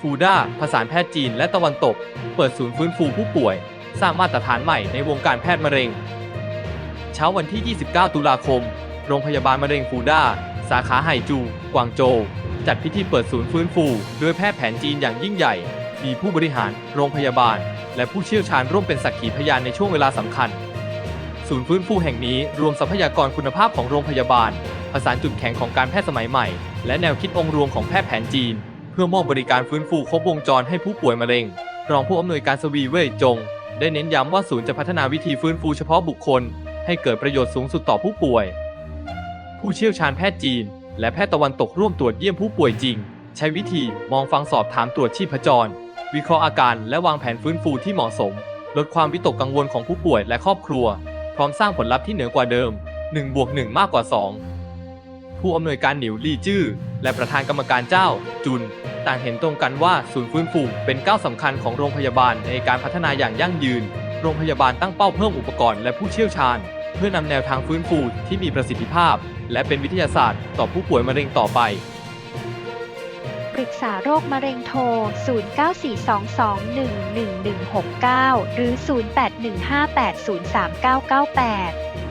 ฟูด้าผสานแพทย์จีนและตะวันตก เปิดศูนย์ฟื้นฟูผู้ป่วย สร้างมาตรฐานใหม่ในวงการแพทย์มะเร็ง เช้าวันที่ 29 ตุลาคม โรงพยาบาลมะเร็งฟูด้า สาขาไห่จู กวางโจว จัดพิธีเปิดศูนย์ฟื้นฟูด้วยแพทย์แผนจีนอย่างยิ่งใหญ่ มีผู้บริหาร โรงพยาบาล และผู้เชี่ยวชาญร่วมเป็นสักขีพยานในช่วงเวลาสำคัญ ศูนย์ฟื้นฟูแห่งนี้รวมทรัพยากรคุณภาพของโรงพยาบาลผสานจุดแข็งของการแพทย์สมัยใหม่ และแนวคิดองค์รวมของแพทย์แผนจีน เพื่อมอบบริการฟื้นฟูครบวงจรให้ผู้ป่วยมะเร็ง รองผู้อำนวยการสวีเว่ยจง ได้เน้นย้ำว่าศูนย์จะพัฒนาวิธีฟื้นฟูเฉพาะบุคคล ให้เกิดประโยชน์สูงสุดต่อผู้ป่วย ผู้เชี่ยวชาญแพทย์จีน และแพทย์ตะวันตกร่วมตรวจเยี่ยมผู้ป่วยจริง ใช้วิธีมองฟังสอบถามตรวจชีพจร วิเคราะห์อาการ และวางแผนฟื้นฟูที่เหมาะสม ลดความวิตกกังวลของผู้ป่วยและครอบครัว พร้อมสร้างผลลัพธ์ที่เหนือกว่าเดิม1บวก1มากกว่า 2 ผู้อำนวยการหนิวลี่จื้อและประธานกรรมการเจ้า จุน ต่างเห็นตรงกันว่าศูนย์ฟื้นฟูเป็นก้าวสำคัญของโรงพยาบาลในการพัฒนาอย่างยั่งยืน โรงพยาบาลตั้งเป้าเพิ่มอุปกรณ์และผู้เชี่ยวชาญ เพื่อนำแนวทางฟื้นฟูที่มีประสิทธิภาพ และเป็นวิทยาศาสตร์ ต่อผู้ป่วยมะเร็งต่อไป ปรึกษาโรคมะเร็งโทร 0942211169 หรือ 0815803998